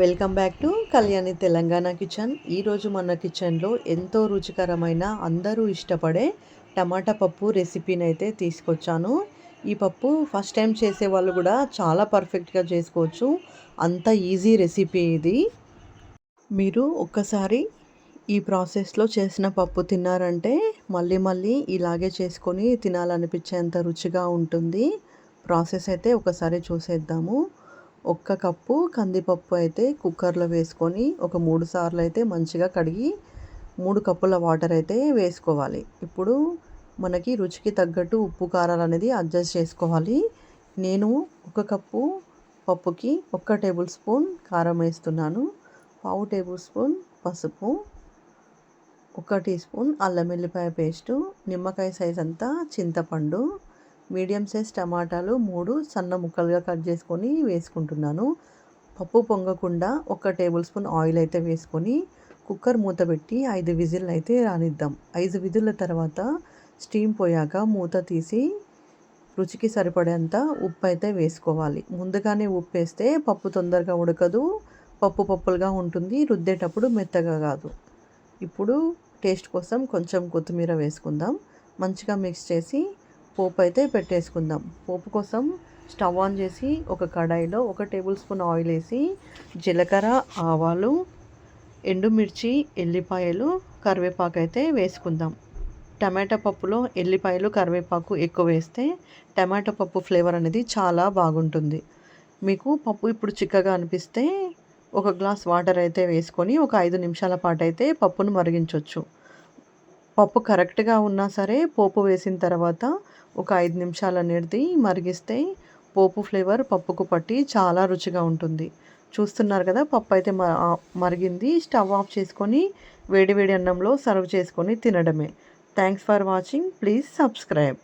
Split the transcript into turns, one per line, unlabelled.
Welcome back to Kalyani Telangana kitchen. ఈరోజు మన కిచెన్లో ఎంతో రుచికరమైన అందరూ ఇష్టపడే టమాటా పప్పు రెసిపీని అయితే తీసుకొచ్చాను. ఈ పప్పు ఫస్ట్ టైం చేసే వాళ్ళు కూడా చాలా పర్ఫెక్ట్గా చేసుకోవచ్చు. అంత ఈజీ రెసిపీ ఇది. మీరు ఒక్కసారి ఈ ప్రాసెస్లో చేసిన పప్పు తిన్నారంటే మళ్ళీ మళ్ళీ ఇలాగే చేసుకొని తినాలనిపించేంత రుచిగా ఉంటుంది. ప్రాసెస్ అయితే ఒకసారి చూసేద్దాము. ఒక్క కప్పు కందిపప్పు అయితే కుక్కర్లో వేసుకొని ఒక మూడు సార్లు అయితే మంచిగా కడిగి మూడు కప్పుల వాటర్ అయితే వేసుకోవాలి. ఇప్పుడు మనకి రుచికి తగ్గట్టు ఉప్పు కారాలు అనేది అడ్జస్ట్ చేసుకోవాలి. నేను ఒక కప్పు పప్పుకి ఒక్క టేబుల్ స్పూన్ కారం వేస్తున్నాను. పావు టేబుల్ స్పూన్ పసుపు ఒక టీ స్పూన్ అల్లం వెల్లిపాయ పేస్టు నిమ్మకాయ సైజ్ అంతా చింతపండు మీడియం సైజ్ టమాటాలు మూడు సన్న ముక్కలుగా కట్ చేసుకొని వేసుకుంటున్నాను. పప్పు పొంగకుండా ఒక టేబుల్ స్పూన్ ఆయిల్ అయితే వేసుకొని కుక్కర్ మూత పెట్టి ఐదు విజిల్ అయితే రానిద్దాం. ఐదు విజిల్ల తర్వాత స్టీమ్ పోయాక మూత తీసి రుచికి సరిపడేంత ఉప్పు అయితే వేసుకోవాలి. ముందుగానే ఉప్పు వేస్తే పప్పు తొందరగా ఉడకదు. పప్పు పప్పులుగా ఉంటుంది. రుద్దేటప్పుడు మెత్తగా కాదు. ఇప్పుడు టేస్ట్ కోసం కొంచెం కొత్తిమీర వేసుకుందాం. మంచిగా మిక్స్ చేసి పోపు అయితే పెట్టేసుకుందాం. పోపు కోసం స్టవ్ ఆన్ చేసి ఒక కడాయిలో ఒక టేబుల్ స్పూన్ ఆయిల్ వేసి జీలకర్ర ఆవాలు ఎండుమిర్చి ఎల్లిపాయలు కరివేపాకు అయితే వేసుకుందాం. టమాటా పప్పులో ఎల్లిపాయలు కరివేపాకు ఎక్కువ వేస్తే టమాటా పప్పు ఫ్లేవర్ అనేది చాలా బాగుంటుంది. మీకు పప్పు ఇప్పుడు చిక్కగా అనిపిస్తే ఒక గ్లాస్ వాటర్ అయితే వేసుకొని ఒక ఐదు నిమిషాల పాటు అయితే పప్పును మరిగించవచ్చు పప్పు కరెక్ట్గా ఉన్నా సరే పోపు వేసిన తర్వాత ఒక ఐదు నిమిషాలు అనేది మరిగిస్తే పోపు ఫ్లేవర్ పప్పుకు పట్టి చాలా రుచిగా ఉంటుంది. చూస్తున్నారు కదా పప్పు అయితే మరిగింది. స్టవ్ ఆఫ్ చేసుకొని వేడి వేడి అన్నంలో సర్వ్ చేసుకొని తినడమే. Thanks for watching. Please subscribe.